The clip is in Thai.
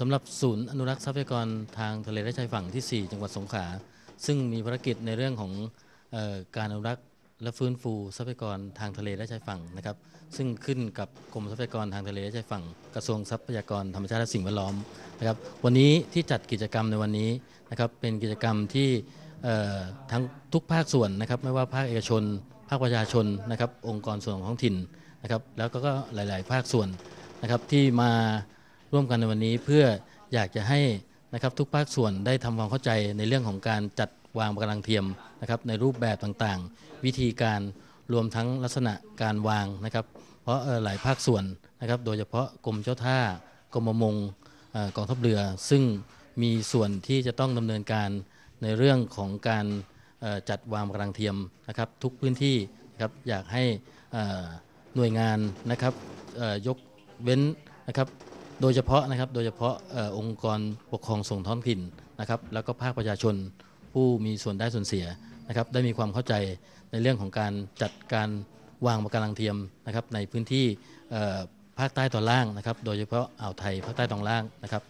สำหรับศูนย์อนุรักษ์ทรัพยากรทางทะเลและชายฝั่งที่ 4 จังหวัดสงขลาซึ่งมีภารกิจในเรื่องของออการอนุรักษ์และฟื้นฟูทรัพยากรทางทะเลและชายฝั่งนะครับ ซึ่งขึ้นกับกรมทรัพยากรทางทะเลและชายฝั่งกระทรวงทรัพยากรธรรมชาติและสิ่งแวดล้อมนะครับ วันนี้ที่จัดกิจกรรมในวันนี้นะครับเป็นกิจกรรมที่ทั้งทุกภาคส่วนนะครับ ไม่ว่าภาคเอกชน ภาคประชาชนนะครับ องค์กรส่วนของท้องถิ่นนะครับ แล้วก็หลาย ๆ ภาคส่วนนะครับที่มา ร่วมกันในวันนี้เพื่ออยากจะให้นะครับทุกภาคส่วนได้ทำความเข้าใจในเรื่องของการจัดวางปะการังเทียมนะครับในรูปแบบต่างๆ วิธีการรวมทั้งลักษณะการวางนะครับ เพราะหลายภาคส่วนนะครับ โดยเฉพาะกรมเจ้าท่ากรมประมงกองทัพเรือ ซึ่งมีส่วนที่จะต้องดำเนินการในเรื่องของการจัดวางปะการังเทียมนะครับ ทุกพื้นที่นะครับอยากให้หน่วยงานนะครับยกเว้นนะครับ โดยเฉพาะนะครับโดยเฉพาะอองค์กรปกครองส่งท้องถิ่นนะครับแล้วก็ภาคประชาชนผู้มีส่วนได้ส่วนเสียนะครับได้มีความเข้าใจในเรื่องของการจัดการวางปะการังเทียมนะครับในพื้นที่ภาคใต้ตอนล่างนะครับ โดยเฉพาะอ่าวไทยภาคใต้ตอนล่างนะครับ